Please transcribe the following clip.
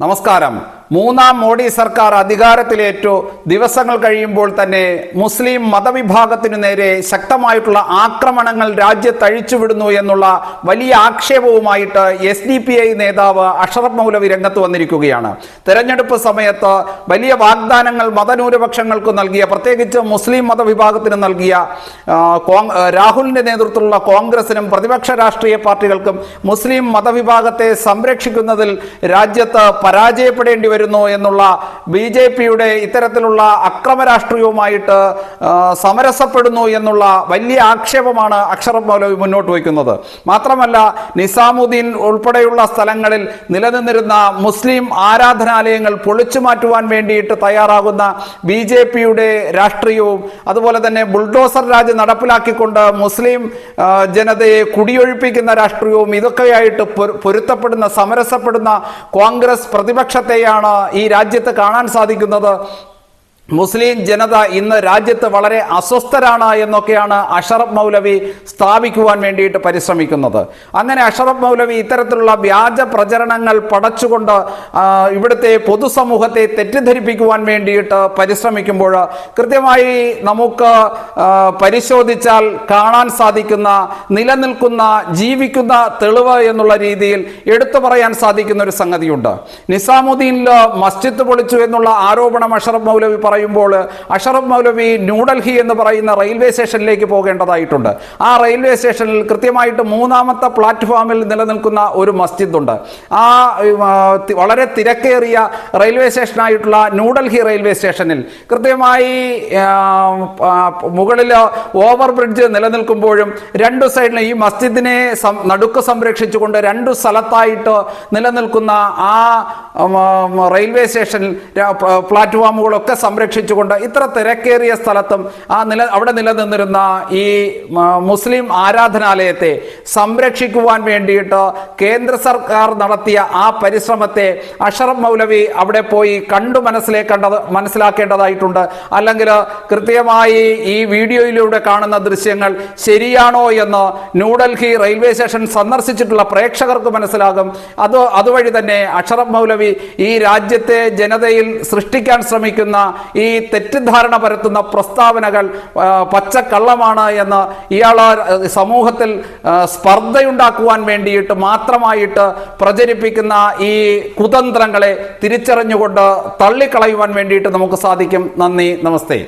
നമസ്കാരം. മൂന്നാം മോഡി സർക്കാർ അധികാരത്തിലേറ്റു. ദിവസങ്ങൾ കഴിയുമ്പോൾ തന്നെ മുസ്ലിം മതവിഭാഗത്തിനു നേരെ ശക്തമായിട്ടുള്ള ആക്രമണങ്ങൾ രാജ്യത്ത് അഴിച്ചുവിടുന്നു എന്നുള്ള വലിയ ആക്ഷേപവുമായിട്ട് എസ് ഡി പി ഐ നേതാവ് അഷറഫ് മൗലവി രംഗത്ത് വന്നിരിക്കുകയാണ്. തെരഞ്ഞെടുപ്പ് സമയത്ത് വലിയ വാഗ്ദാനങ്ങൾ മതന്യൂനപക്ഷങ്ങൾക്ക് നൽകിയ പ്രത്യേകിച്ച് മുസ്ലിം മതവിഭാഗത്തിന് നൽകിയ രാഹുലിന്റെ നേതൃത്വത്തിലുള്ള കോൺഗ്രസിനും പ്രതിപക്ഷ രാഷ്ട്രീയ പാർട്ടികൾക്കും മുസ്ലിം മതവിഭാഗത്തെ സംരക്ഷിക്കുന്നതിൽ രാജ്യത്ത് പരാജയപ്പെടേണ്ടി വരുന്നു എന്നുള്ള ബി ജെ പിയുടെ ഇത്തരത്തിലുള്ള അക്രമ രാഷ്ട്രീയവുമായിട്ട് സമരസപ്പെടുന്നു എന്നുള്ള വലിയ ആക്ഷേപമാണ് അക്ഷരം മൗലവി മുന്നോട്ട് വയ്ക്കുന്നത്. മാത്രമല്ല നിസാമുദ്ദീൻ ഉൾപ്പെടെയുള്ള സ്ഥലങ്ങളിൽ നിലനിന്നിരുന്ന മുസ്ലിം ആരാധനാലയങ്ങൾ പൊളിച്ചു മാറ്റുവാൻ വേണ്ടിയിട്ട് തയ്യാറാകുന്ന ബി ജെ പിയുടെ രാഷ്ട്രീയവും അതുപോലെ തന്നെ ബുൾഡോസർ രാജ് നടപ്പിലാക്കിക്കൊണ്ട് മുസ്ലിം ജനതയെ കുടിയൊഴിപ്പിക്കുന്ന രാഷ്ട്രീയവും ഇതൊക്കെയായിട്ട് പൊരു- പൊരുത്തപ്പെടുന്ന സമരസപ്പെടുന്ന കോൺഗ്രസ് പ്രതിപക്ഷത്തെയാണ് ഈ രാജ്യത്ത് കാണാൻ സാധിക്കുന്നത്? മുസ്ലിം ജനത ഇന്ന് രാജ്യത്ത് വളരെ അസ്വസ്ഥരാണ് എന്നൊക്കെയാണ് അഷറഫ് മൗലവി സ്ഥാപിക്കുവാൻ വേണ്ടിയിട്ട് പരിശ്രമിക്കുന്നത്. അങ്ങനെ അഷറഫ് മൗലവി ഇത്തരത്തിലുള്ള വ്യാജ പ്രചരണങ്ങൾ പടച്ചുകൊണ്ട് ഇവിടുത്തെ പൊതുസമൂഹത്തെ തെറ്റിദ്ധരിപ്പിക്കുവാൻ വേണ്ടിയിട്ട് പരിശ്രമിക്കുമ്പോൾ കൃത്യമായി നമുക്ക് പരിശോധിച്ചാൽ കാണാൻ സാധിക്കുന്ന നിലനിൽക്കുന്ന ജീവിക്കുന്ന തെളിവ് എന്നുള്ള രീതിയിൽ എടുത്തു പറയാൻ സാധിക്കുന്ന ഒരു സംഗതിയുണ്ട്. നിസാമുദ്ദീനിൽ മസ്ജിദ് പൊളിച്ചു എന്നുള്ള ആരോപണം അഷറഫ് മൗലവി പറയുമ്പോൾ അഷറഫ് മൗലവി ന്യൂഡൽഹി എന്ന് പറയുന്ന റെയിൽവേ സ്റ്റേഷനിലേക്ക് പോകേണ്ടതായിട്ടുണ്ട്. ആ റെയിൽവേ സ്റ്റേഷനിൽ കൃത്യമായിട്ട് മൂന്നാമത്തെ പ്ലാറ്റ്ഫോമിൽ നിലനിൽക്കുന്ന ഒരു മസ്ജിദ് ഉണ്ട് ആ വളരെ തിരക്കേറിയ റെയിൽവേ സ്റ്റേഷനായിട്ടുള്ള ന്യൂഡൽഹി റെയിൽവേ സ്റ്റേഷനിൽ കൃത്യമായി മുകളിൽ ഓവർ ബ്രിഡ്ജ് നിലനിൽക്കുമ്പോഴും രണ്ടു സൈഡിലും ഈ മസ്ജിദിനെ നടുക്ക് സംരക്ഷിച്ചുകൊണ്ട് രണ്ടു സ്ഥലത്തായിട്ട് നിലനിൽക്കുന്ന ആ റെയിൽവേ സ്റ്റേഷനിൽ പ്ലാറ്റ്ഫോമുകളൊക്കെ പ്ല- സംരക്ഷിച്ചുകൊണ്ട് ഇത്ര തിരക്കേറിയ സ്ഥലത്തും ആ നില അവിടെ നിലനിന്നിരുന്ന ഈ മുസ്ലിം ആരാധനാലയത്തെ സംരക്ഷിക്കുവാൻ വേണ്ടിയിട്ട് കേന്ദ്ര സർക്കാർ നടത്തിയ ആ പരിശ്രമത്തെ അഷറഫ് മൗലവി അവിടെ പോയി കണ്ടു മനസ്സിലേക്കേണ്ടത് മനസ്സിലാക്കേണ്ടതായിട്ടുണ്ട്. അല്ലെങ്കിൽ കൃത്യമായി ഈ വീഡിയോയിലൂടെ കാണുന്ന ദൃശ്യങ്ങൾ ശരിയാണോ എന്ന് ന്യൂഡൽഹി റെയിൽവേ സ്റ്റേഷൻ സന്ദർശിച്ചിട്ടുള്ള പ്രേക്ഷകർക്ക് മനസ്സിലാകും. അത് അതുവഴി തന്നെ അഷറഫ് മൗലവി ഈ രാജ്യത്തെ ജനതയിൽ സൃഷ്ടിക്കാൻ ശ്രമിക്കുന്ന ഈ തെറ്റിദ്ധാരണ പരത്തുന്ന പ്രസ്താവനകൾ പച്ചക്കള്ളമാണ് എന്ന് ഇയാൾ സമൂഹത്തിൽ സ്പർദ്ധയുണ്ടാക്കുവാൻ വേണ്ടിയിട്ട് മാത്രമായിട്ട് പ്രചരിപ്പിക്കുന്ന ഈ കുതന്ത്രങ്ങളെ തിരിച്ചറിഞ്ഞുകൊണ്ട് തള്ളിക്കളയുവാൻ വേണ്ടിയിട്ട് നമുക്ക് സാധിക്കും. നന്ദി നമസ്തേ.